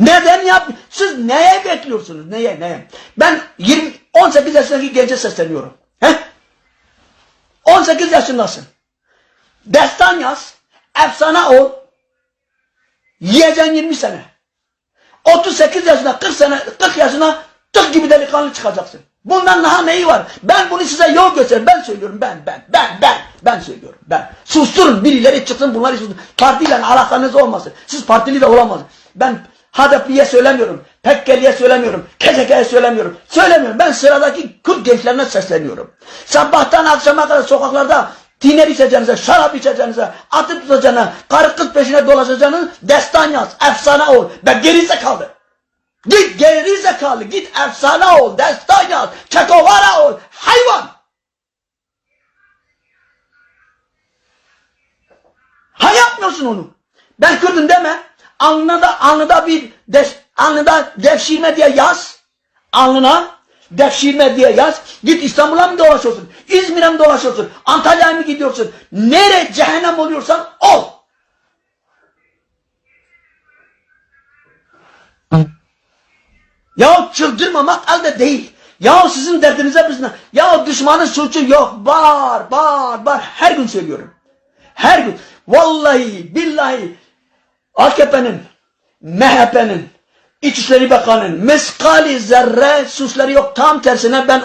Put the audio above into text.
Neden yap? Siz neye bekliyorsunuz? Neye? Neye? Ben 20 18 yaşındaki gence sesleniyorum. He? 18 yaşındasın. Destan yaz. Efsane ol. Yiyeceksin 20 sene. 38 yaşında 40 sene 40 yaşına tık gibi delikanlı çıkacaksın. Bundan daha neyi var? Ben bunu size yol göster. Ben söylüyorum ben ben ben ben ben söylüyorum ben. Susturun birileri çıksın bunları susturun. Partiyle alakanız olmasın. Siz partili de olamazsınız. Ben HDP'ye söylemiyorum. Pekkeli'ye söylemiyorum. KCK'ye söylemiyorum. Söylemiyorum. Ben sıradaki Kürt gençlerine sesleniyorum. Sabahtan akşama kadar sokaklarda tiner içeceğinize, şarap içeceğinize, atıp tutacağına, karı kız peşine dolaşacağınız destan yaz, efsane ol. Ben geri zekalı. Git geri zekalı, git efsane ol, destan yaz, kekovara ol, hayvan. Ha yapmıyorsun onu. Ben Kürt'üm deme. Alnına da, alnında bir des, alnında devşirme diye yaz. Alnına devşirme diye yaz. Git İstanbul'a mı dolaşıyorsun? İzmir'e mi dolaşıyorsun? Antalya'ya mı gidiyorsun? Nere cehennem oluyorsan ol. Ya çıldırmamak elde değil. Ya sizin derdinize biz? Ya düşmanın suçu yok. Var, var, var. Her gün söylüyorum. Her gün. Vallahi, billahi AKP'nin, MHP'nin, İçişleri Bakanı'nın miskali zerre suçları yok. Tam tersine ben